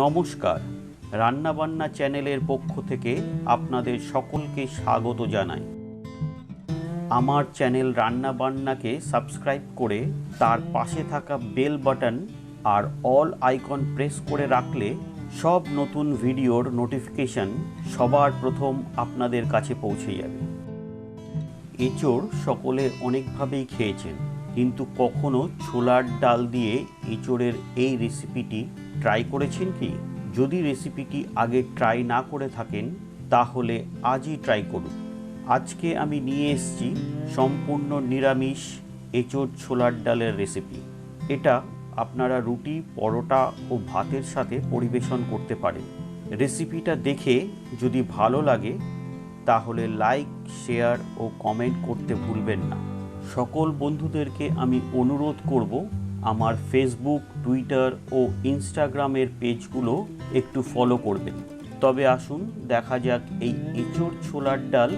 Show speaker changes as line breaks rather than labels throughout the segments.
নমস্কার। রান্নাবান্না চ্যানেলের পক্ষ থেকে আপনাদের সকলকে স্বাগত জানাই। আমার চ্যানেল রান্নাবান্নাকে সাবস্ক্রাইব করে তার পাশে থাকা বেল বাটন আর অল আইকন প্রেস করে রাখলে সব নতুন ভিডিওর নোটিফিকেশন সবার প্রথম আপনাদের কাছে পৌঁছে যাবে। এঁচোড় সকলে অনেকভাবেই খেয়েছেন, কিন্তু কখনো ছোলার ডাল দিয়ে এঁচোড়ের এই রেসিপিটি ট্রাই করেছেন কি? যদি রেসিপিটি আগে ট্রাই না করে থাকেন, তাহলে আজই ট্রাই করুন। আজকে আমি নিয়ে এসেছি সম্পূর্ণ নিরামিষ এঁচোড় ছোলার ডালের রেসিপি এটা আপনারা রুটি, পরোটা ও ভাতের সাথে পরিবেশন করতে পারেন। রেসিপিটা দেখে যদি ভালো লাগে, তাহলে লাইক শেয়ার ও কমেন্ট করতে ভুলবেন না। সকল বন্ধুদেরকে আমি অনুরোধ করব আমার ফেসবুক টুইটার ও ইনস্টাগ্রামের পেজগুলো একটু ফলো করবেন। তবে আসুন, দেখা যাক এই এঁচোড় ছোলার ডাল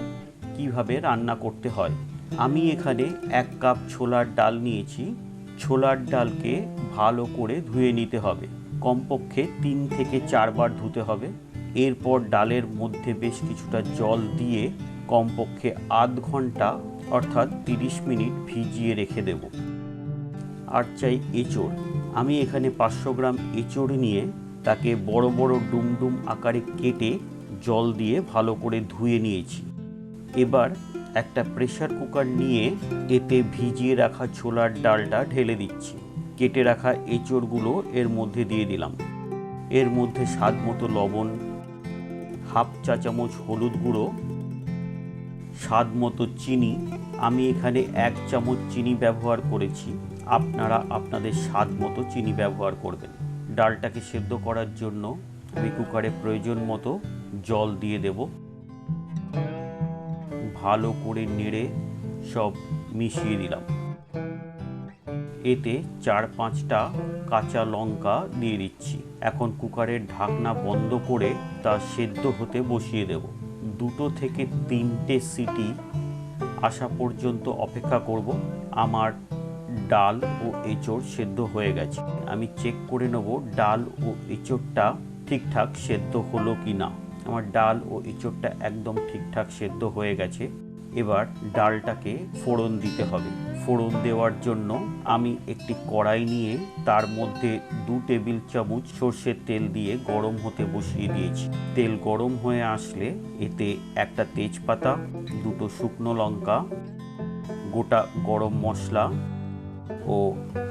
কীভাবে রান্না করতে হয়। আমি এখানে এক কাপ ছোলার ডাল নিয়েছি। ছোলার ডালকে ভালো করে ধুয়ে নিতে হবে। কমপক্ষে তিন থেকে চারবার ধুতে হবে। এরপর ডালের মধ্যে বেশ কিছুটা জল দিয়ে কমপক্ষে আধ ঘণ্টা অর্থাৎ তিরিশ মিনিট ভিজিয়ে রেখে দেব। আর চাই এঁচোড় আমি এখানে পাঁচশো গ্রাম এঁচোড় নিয়ে তাকে বড় বড় ডুমডুম আকারে কেটে জল দিয়ে ভালো করে ধুয়ে নিয়েছি। এবার একটা প্রেশার কুকার নিয়ে এতে ভিজিয়ে রাখা ছোলার ডালটা ঢেলে দিচ্ছি। কেটে রাখা এঁচোড়গুলো এর মধ্যে দিয়ে দিলাম। এর মধ্যে স্বাদ মতো লবণ, হাফ চা চামচ হলুদ গুঁড়ো, স্বাদ মতো চিনি আমি এখানে এক চামচ চিনি ব্যবহার করেছি। আপনারা আপনাদের স্বাদ মতো চিনি ব্যবহার করবেন। ডালটাকে সেদ্ধ করার জন্য আমি কুকারে প্রয়োজন মতো জল দিয়ে দেব। ভালো করে নেড়ে সব মিশিয়ে দিলাম। এতে চার পাঁচটা কাঁচা লঙ্কা দিয়ে দিচ্ছি। এখন কুকারের ঢাকনা বন্ধ করে তা সেদ্ধ হতে বসিয়ে দেব। দুটো থেকে তিনটে সিটি আসা পর্যন্ত অপেক্ষা করব। আমার ডাল ও এঁচড় সেদ্ধ হয়ে গেছে। আমি চেক করে নেব ডাল ও এঁচড়টা ঠিকঠাক সেদ্ধ হলো কি না আমার ডাল ও এঁচড়টা একদম ঠিকঠাক সেদ্ধ হয়ে গেছে। এবার ডালটাকে ফোড়ন দিতে হবে। ফোড়ন দেওয়ার জন্য আমি একটি কড়াই নিয়ে তার মধ্যে দু টেবিল চামচ সর্ষের তেল দিয়ে গরম হতে বসিয়ে দিয়েছি। তেল গরম হয়ে আসলে এতে একটা তেজপাতা, দুটো শুকনো লঙ্কা, গোটা গরম মশলা ও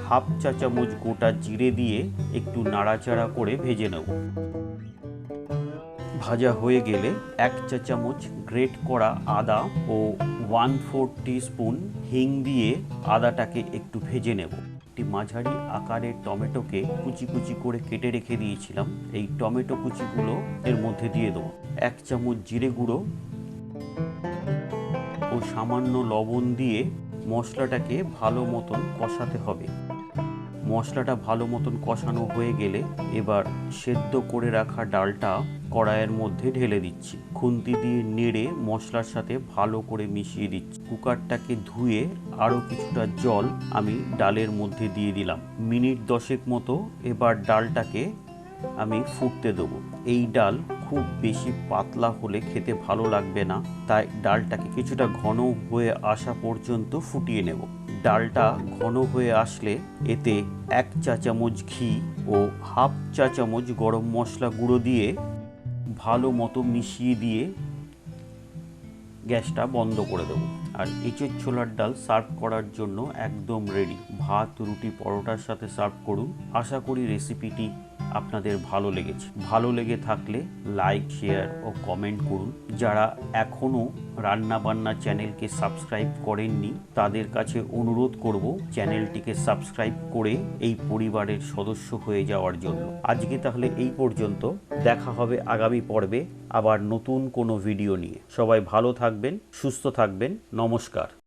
হাফ চা চামচ গোটা জিরে দিয়ে একটু নাড়াচাড়া করে ভেজে নেব। ভাজা হয়ে গেলে এক চা চামচ গ্রেট করা আদা ও ওয়ান ফোর স্পুন হিং দিয়ে আদাটাকে একটু ভেজে নেব। একটি মাঝারি আকারের টমেটোকে কুচি কুচি করে কেটে রেখে দিয়েছিলাম। এই টমেটো কুচিগুলো এর মধ্যে দিয়ে দেবো। এক চামচ জিরে গুঁড়ো ও সামান্য লবণ দিয়ে মশলাটাকে ভালো মতন কষাতে হবে। মশলাটা ভালো মতন কষানো হয়ে গেলে এবার সেদ্ধ করে রাখা ডালটা কড়াইয়ের মধ্যে ঢেলে দিচ্ছি। খুন্তি দিয়ে নেড়ে মশলার সাথে ভালো করে মিশিয়ে দিচ্ছি। কুকারটাকে ধুয়ে আরও কিছুটা জল আমি ডালের মধ্যে দিয়ে দিলাম। মিনিট দশেক মতো এবার ডালটাকে আমি ফুটতে দেবো। এই ডাল খুব বেশি পাতলা হলে খেতে ভালো লাগবে না, তাই ডালটাকে কিছুটা ঘন হয়ে আসা পর্যন্ত ফুটিয়ে নেব। ডালটা ঘন হয়ে আসলে এতে এক চা চামচ ঘি ও হাফ চা চামচ গরম মশলা গুঁড়ো দিয়ে ভালো মতো মিশিয়ে দিয়ে গ্যাসটা বন্ধ করে দেবো। আর এঁচের ছোলার ডাল সার্ভ করার জন্য একদম রেডি ভাত, রুটি, পরোটার সাথে সার্ভ করুন। আশা করি রেসিপিটি আপনাদের ভালো লেগেছে। ভালো লেগে থাকলে লাইক শেয়ার ও কমেন্ট করুন। যারা এখনও রান্নাবান্না চ্যানেলকে সাবস্ক্রাইব করেননি, তাদের কাছে অনুরোধ করব চ্যানেলটিকে সাবস্ক্রাইব করে এই পরিবারের সদস্য হয়ে যাওয়ার জন্য। আজকে তাহলে এই পর্যন্ত। দেখা হবে আগামী পর্বে আবার নতুন কোনো ভিডিও নিয়ে। সবাই ভালো থাকবেন, সুস্থ থাকবেন। নমস্কার।